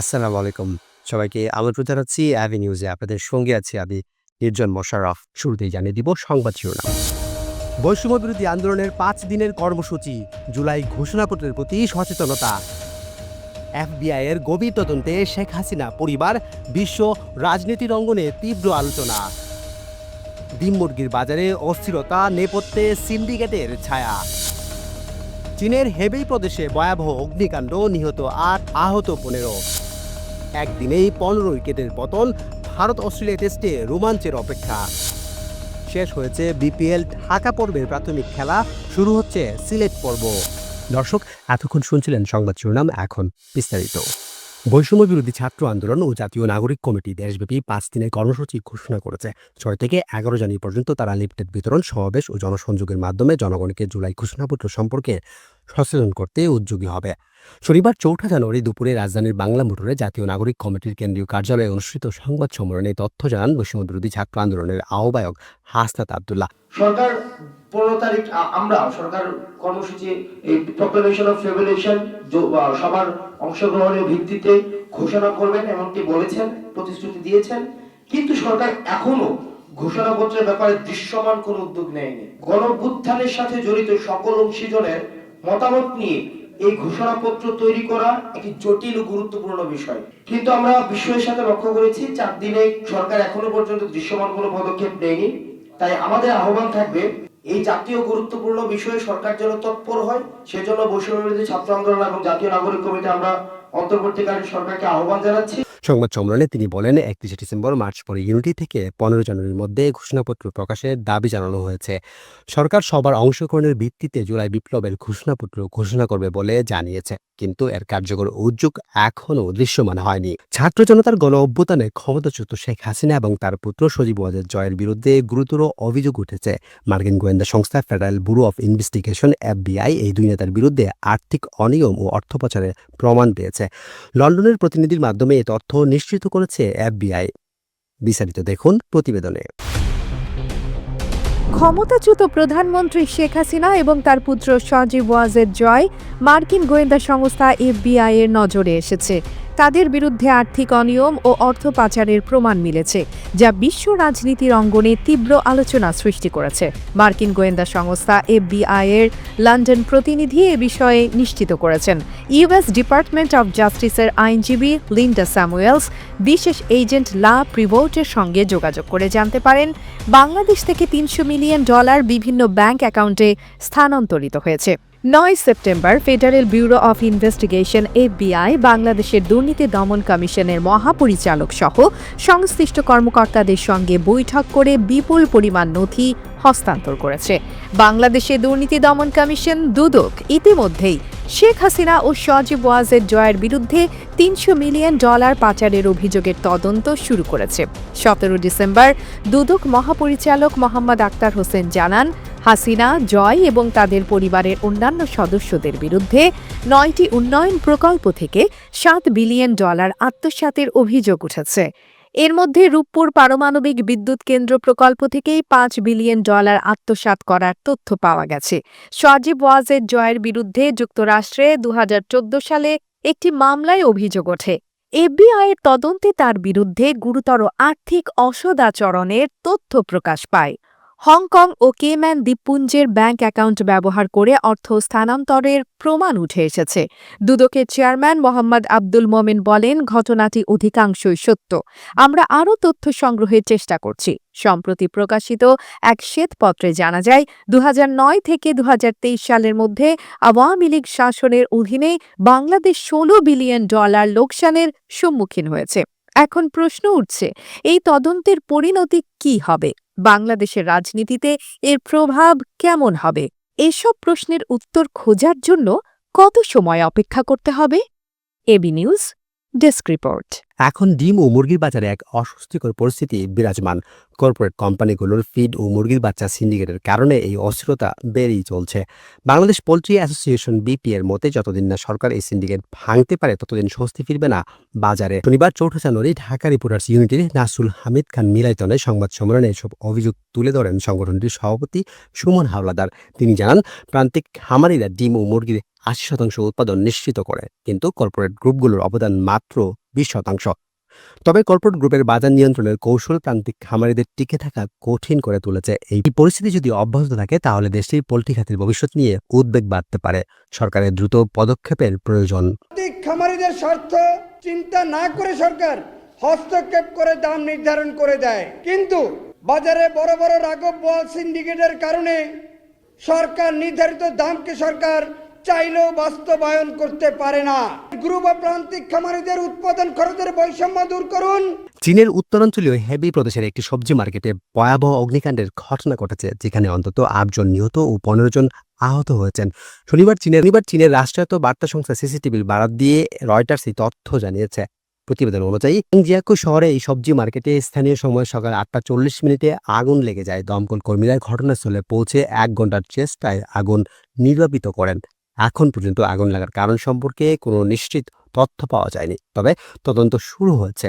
আসসালামু আলাইকুম। সবাইকে আমন্ত্রণ জানাচ্ছি অ্যাভি নিউজে আপনাদের সঙ্গে আছি আমি নির্জন মোশাররফ। শুরুতেই জানিয়ে দিব সংবাদ শিরোনাম। বৈষম্য বিরোধী আন্দোলনের পাঁচ দিনের কর্মসূচি, জুলাই ঘোষণাপত্রের প্রতি সচেতনতা। এফবিআই এর গভীর তদন্তে শেখ হাসিনা পরিবার, বিশ্ব রাজনীতির অঙ্গনে তীব্র আলোচনা। ডিম বাজারে অস্থিরতা, নেপথ্যে সিন্ডিকেটের ছায়া। চীনের হেবেই প্রদেশে ভয়াবহ অগ্নিকাণ্ড নিহত আট, আহত পনেরো। একদিনেই পনেরো উইকেটের পতন ভারত অস্ট্রেলিয়া টেস্টে রোমাঞ্চের অপেক্ষা। শেষ হয়েছে বিপিএল ঢাকা পর্বের প্রাথমিক খেলা, শুরু হচ্ছে সিলেট পর্ব। দর্শক, এতক্ষণ শুনছিলেন সংবাদ শিরোনাম, এখন বিস্তারিত। বৈষম্য বিরোধী ছাত্র আন্দোলন ও জাতীয় নাগরিক কমিটি দেশব্যাপী পাঁচ দিনের কর্মসূচি ঘোষণা করেছে। ছয় থেকে এগারো জানুয়ারি পর্যন্ত তারা লিফটেড বিতরণ, সমাবেশ ও জনসংযোগের মাধ্যমে জনগণকে জুলাই ঘোষণাপত্র সম্পর্কে সচেতন করতে উদ্যোগী হবে। শনিবার চৌঠা জানুয়ারি দুপুরে রাজধানীর বাংলা মোটরে জাতীয় নাগরিক কমিটির কেন্দ্রীয় কার্যালয়ে অনুষ্ঠিত সংবাদ সম্মেলনে তথ্য জানান বৈষম্য ছাত্র আন্দোলনের আহ্বায়ক হাসনাত আবদুল্লাহ। সরকার পনেরো তারিখ আমরা সরকার কর্মসূচি, এই প্রক্লেমেশন অফ রেভলিউশন সবার অংশগ্রহণের ভিত্তিতে ঘোষণা করবেন, এমনটি বলেছেন, প্রতিশ্রুতি দিয়েছেন। কিন্তু সরকার এখনও ঘোষণাপত্রের ব্যাপারে দৃশ্যমান কোনো উদ্যোগ নেয়নি। গণবুত্থানের সাথে জড়িত সকল অংশীজনের মতামত নিয়ে এই ঘোষণাপত্র তৈরি করা একটি জটিল ও গুরুত্বপূর্ণ বিষয়। কিন্তু আমরা বিশ্বের সাথে লক্ষ্য করেছি, চার দিনে সরকার এখনও পর্যন্ত দৃশ্যমান কোনো পদক্ষেপ নেয়নি। তাই আমাদের আহ্বান থাকবে, এই জাতীয় গুরুত্বপূর্ণ বিষয়ে সরকার যেন তৎপর হয়, সেজন্য বৈষম্য ছাত্র আন্দোলন এবং জাতীয় নাগরিক কমিটি আমরা অন্তর্বর্তীকালীন সরকারকে আহ্বান জানাচ্ছি। সংবাদ সম্মেলনে তিনি বলেন, একত্রিশে ডিসেম্বর, মার্চ পরে ইউনিটি থেকে পনেরো জানুয়ারির মধ্যে ঘোষণাপত্র প্রকাশের দাবি জানানো হয়েছে। সরকার সবার অংশগ্রহণের ভিত্তিতে জুলাই বিপ্লবের ঘোষণাপত্র ঘোষণা করবে বলে জানিয়েছে, কিন্তু এর কার্যকর উদ্যোগ এখনও দৃশ্যমান হয়নি। ছাত্র জনতার গণ অভ্যুত্থানে ক্ষমতাচ্যুত শেখ হাসিনা এবং তার পুত্র সজীব ওয়াজেদ জয়ের বিরুদ্ধে গুরুতর অভিযোগ উঠেছে। মার্কিন গোয়েন্দা সংস্থা federal bureau of investigation, FBI, এই দুই নেতার বিরুদ্ধে আর্থিক অনিয়ম ও অর্থ পাচারের প্রমাণ পেয়েছে। লন্ডনের প্রতিনিধির মাধ্যমে এ তথ্য নিশ্চিত করেছে এফবিআই। বিস্তারিত দেখুন প্রতিবেদনে। ক্ষমতাচ্যুত প্রধানমন্ত্রী শেখ হাসিনা এবং তার পুত্র সজীব ওয়াজের জয় মার্কিন গোয়েন্দা সংস্থা এফবিআই এর নজরে এসেছে। তাদের বিরুদ্ধে আর্থিক অনিয়ম ও অর্থ পাচারের প্রমাণ মিলেছে, যা বিশ্ব রাজনীতির অঙ্গনে তীব্র আলোচনা সৃষ্টি করেছে। মার্কিন গোয়েন্দা সংস্থা এফবিআই এর লন্ডন প্রতিনিধি এ বিষয়ে নিশ্চিত করেছেন। ইউএস ডিপার্টমেন্ট অব জাস্টিসের আইনজীবী লিন্ডা স্যামুয়েলস বিশেষ এজেন্ট লা প্রিভোটের সঙ্গে যোগাযোগ করে জানতে পারেন, বাংলাদেশ থেকে তিনশো মিলিয়ন ডলার বিভিন্ন ব্যাংক অ্যাকাউন্টে স্থানান্তরিত হয়েছে। নয় September federal bureau of investigation, FBI, বাংলাদেশের দুর্নীতি দমন কমিশনের মহাপরিচালক সহ সংশ্লিষ্ট কর্মকর্তাদের সঙ্গে বৈঠক করে বিপুল পরিমাণ নথি হস্তান্তর করেছে। বাংলাদেশে দুর্নীতি দমন কমিশন দুদক। ইতিমধ্যেই শেখ হাসিনা ও সজীব ওয়াজের জয়ের বিরুদ্ধে তিনশো মিলিয়ন ডলার পাচারের অভিযোগের তদন্ত শুরু করেছে। সতেরো ডিসেম্বর দুদক মহাপরিচালক মোহাম্মদ আক্তার হোসেন জানান, হাসিনা, জয় এবং তাদের পরিবারের অন্যান্য সদস্যদের বিরুদ্ধে নয়টি উন্নয়ন প্রকল্প থেকে সাত বিলিয়ন ডলার আত্মসাতের অভিযোগ উঠেছে। এর মধ্যে রূপপুর পারমাণবিক বিদ্যুৎ কেন্দ্র প্রকল্প থেকেই পাঁচ বিলিয়ন ডলার আত্মসাত করার তথ্য পাওয়া গেছে। সজীব ওয়াজের জয়ের বিরুদ্ধে যুক্তরাষ্ট্রে দু হাজার চোদ্দ সালে একটি মামলায় অভিযোগ ওঠে। এফবিআইয়ের তদন্তে তার বিরুদ্ধে গুরুতর আর্থিক অসদাচরণের তথ্য প্রকাশ পায়। হংকং ও কেম্যান দ্বীপপুঞ্জের ব্যাংক অ্যাকাউন্ট ব্যবহার করে অর্থ স্থানান্তরের প্রমাণ উঠে এসেছে। দুদকের চেয়ারম্যান মোহাম্মদ আব্দুল মোমেন বলেন, ঘটনাটি অধিকাংশই সত্য। আমরা আরও তথ্য সংগ্রহের চেষ্টা করছি। সম্প্রতি প্রকাশিত এক শ্বেতপত্রে জানা যায় দু হাজার নয় থেকে দু হাজার তেইশ সালের মধ্যে আওয়ামী লীগ শাসনের অধীনে বাংলাদেশ ষোলো বিলিয়ন ডলার লোকসানের সম্মুখীন হয়েছে। এখন প্রশ্ন উঠছে, এই তদন্তের পরিণতি কি হবে? বাংলাদেশের রাজনীতিতে এর প্রভাব কেমন হবে? এসব প্রশ্নের উত্তর খোঁজার জন্য কত সময় অপেক্ষা করতে হবে? AB news, desk report. এখন ডিম ও মুরগির বাজারে এক অস্বস্তিকর পরিস্থিতি বিরাজমান। কর্পোরেট কোম্পানিগুলোর ফিড ও মুরগির বাচ্চা সিন্ডিকেটের কারণে এই অস্থিরতা বেড়েই চলছে। বাংলাদেশ পোলট্রি অ্যাসোসিয়েশন বিপি এর মতে, যতদিন না সরকার এই সিন্ডিকেট ভাঙতে পারে, ততদিন স্বস্তি ফিরবে না বাজারে। শনিবার চৌঠা জানুয়ারি ঢাকা রিপোর্টার্স ইউনিটির নাসুল হামিদ খান মিলাইতনে সংবাদ সম্মেলনে এসব অভিযোগ তুলে ধরেন সংগঠনটির সভাপতি সুমন হাওলাদার। তিনি জানান, প্রান্তিক খামারিরা ডিম ও মুরগির আশি শতাংশ উৎপাদন নিশ্চিত করে, কিন্তু কর্পোরেট গ্রুপগুলোর অবদান মাত্র বিশ শতাংশ। তবে কর্পোরেট গ্রুপের বাজার নিয়ন্ত্রণের কৌশল প্রান্তিক খামারিদের টিকে থাকা কঠিন করে তুলেছে এই পরিস্থিতি যদি অব্যাহত থাকে, তাহলে দেশটির পোলট্রি খাতের ভবিষ্যৎ নিয়ে উদ্বেগ বাড়তে পারে। সরকারের দ্রুত পদক্ষেপের প্রয়োজন। খামারিদের স্বার্থ চিন্তা না করে সরকার হস্তক্ষেপ করে দাম নির্ধারণ করে দেয়। কিন্তু বাজারে বড় বড় রাঘব বোয়াল সিন্ডিকেটের কারণে সরকার নির্ধারিত দামকে সরকার চাইলেও বাস্তবায়ন করতে পারে না। গ্রুপ প্রান্তিক খামারিদের উৎপাদন খরচের বৈষম্য দূর করুন। চীনের উত্তরাঞ্চলীয় হেবি প্রদেশের একটি সবজি মার্কেটে ভয়াবহ অগ্নিকাণ্ডের ঘটনা ঘটেছে, যেখানে অন্তত আটজন নিহত ও পনেরো জন আহত হয়েছেন। শনিবার চীনের শনিবার চীনের রাষ্ট্রায়ত্ত বার্তা সংস্থা সিসিটিভির বারাত দিয়ে রয়টার্স এই তথ্য জানিয়েছে। প্রতিবেদন অনুযায়ী জিয়াকু শহরে এই সবজি মার্কেটে স্থানীয় সময় সকাল আটটা চল্লিশ মিনিটে আগুন লেগে যায়। দমকল কর্মীরা ঘটনাস্থলে পৌঁছে এক ঘণ্টার চেষ্টায় আগুন নির্বাপিত করেন। এখন পর্যন্ত আগুন লাগার কারণ সম্পর্কে কোনো নিশ্চিত তথ্য পাওয়া যায়নি। তবে তদন্ত শুরু হয়েছে।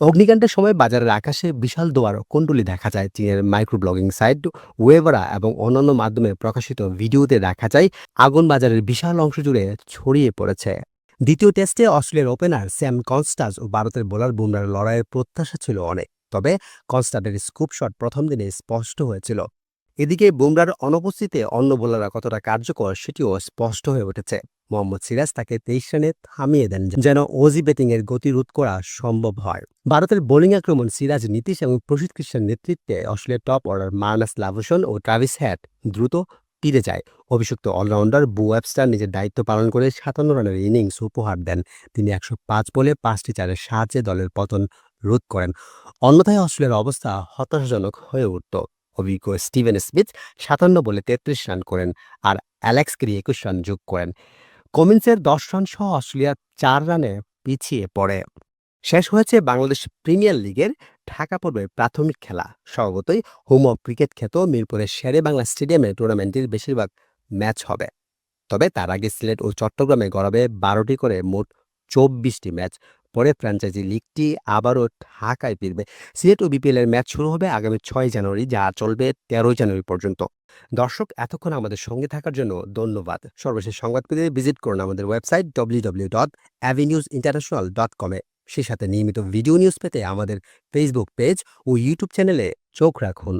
অগ্নিকাণ্ডের সময় বাজারের আকাশে বিশাল দোয়ার কুণ্ডলি দেখা যায়। চীনের মাইক্রো ব্লগিং সাইট ওয়েবরা এবং অন্যান্য মাধ্যমে প্রকাশিত ভিডিওতে দেখা যায়, আগুন বাজারের বিশাল অংশ জুড়ে ছড়িয়ে পড়েছে। দ্বিতীয় টেস্টে অস্ট্রেলিয়ার ওপেনার স্যাম কনস্টাস ও ভারতের বোলার বুমরার লড়াইয়ের প্রত্যাশা ছিল অনেক। তবে কনস্টাটের স্কুপ শট প্রথম দিনে স্পষ্ট হয়েছিল। এদিকে বুমরার অনুপস্থিতিতে অন্য বোলাররা কতটা কার্যকর সেটিও স্পষ্ট হয়ে উঠেছে। মোহাম্মদ সিরাজ তাকে তেইশ রানে থামিয়ে দেন যেন ওজি ব্যাটিংয়ের গতি রোধ করা সম্ভব হয়। ভারতের বোলিং আক্রমণ সিরাজ, নীতিশ এবং প্রসিদ্ধ কৃষ্ণের নেতৃত্বে অস্ট্রেলিয়ার টপ অর্ডার মার্নাস লাভসন ও ট্রাভিস হ্যাট দ্রুত তীরে যায়। অভিষিক্ত অলরাউন্ডার বু ওয়েবস্টার নিজের দায়িত্ব পালন করে সাতান্ন রানের ইনিংস উপহার দেন। তিনি একশো পাঁচ বলে পাঁচটি চারের সাহায্যে দলের পতন রোধ করেন। অন্যথায় অস্ট্রেলিয়ার অবস্থা হতাশাজনক হয়ে উঠত। অভিজ্ঞ স্টিভেন স্মিথ সাতান্ন বলে তেত্রিশ রান করেন আর অ্যালেক্স ক্রি একুশ রান যোগ করেন। কমিন্সের দশ রান সহ অস্ট্রেলিয়া চার রানে পিছিয়ে পড়ে। শেষ হয়েছে বাংলাদেশ প্রিমিয়ার লিগের ঢাকা পর্বের প্রাথমিক খেলা। স্বভাবতই হোম অফ ক্রিকেট খ্যাত মিরপুরের শেরে বাংলা স্টেডিয়ামে টুর্নামেন্টটির বেশিরভাগ ম্যাচ হবে। তবে তার আগে সিলেট ও চট্টগ্রামে গড়াবে বারোটি করে মোট চব্বিশটি ম্যাচ। পরে ফ্র্যাঞ্চাইজি লিগটি আবারও ঢাকায় ফিরবে। সিলেট ও বিপিএল এর ম্যাচ শুরু হবে আগামী ছয় জানুয়ারি, যা চলবে তেরোই জানুয়ারি পর্যন্ত। দর্শক, এতক্ষণ আমাদের সঙ্গে থাকার জন্য ধন্যবাদ। সর্বশেষ সংবাদ পেতে ভিজিট করুন আমাদের website W W dot avenues international dot কমে সেই সাথে নিয়মিত ভিডিও নিউজ পেতে আমাদের ফেসবুক পেজ ও ইউটিউব চ্যানেলে চোখ রাখুন।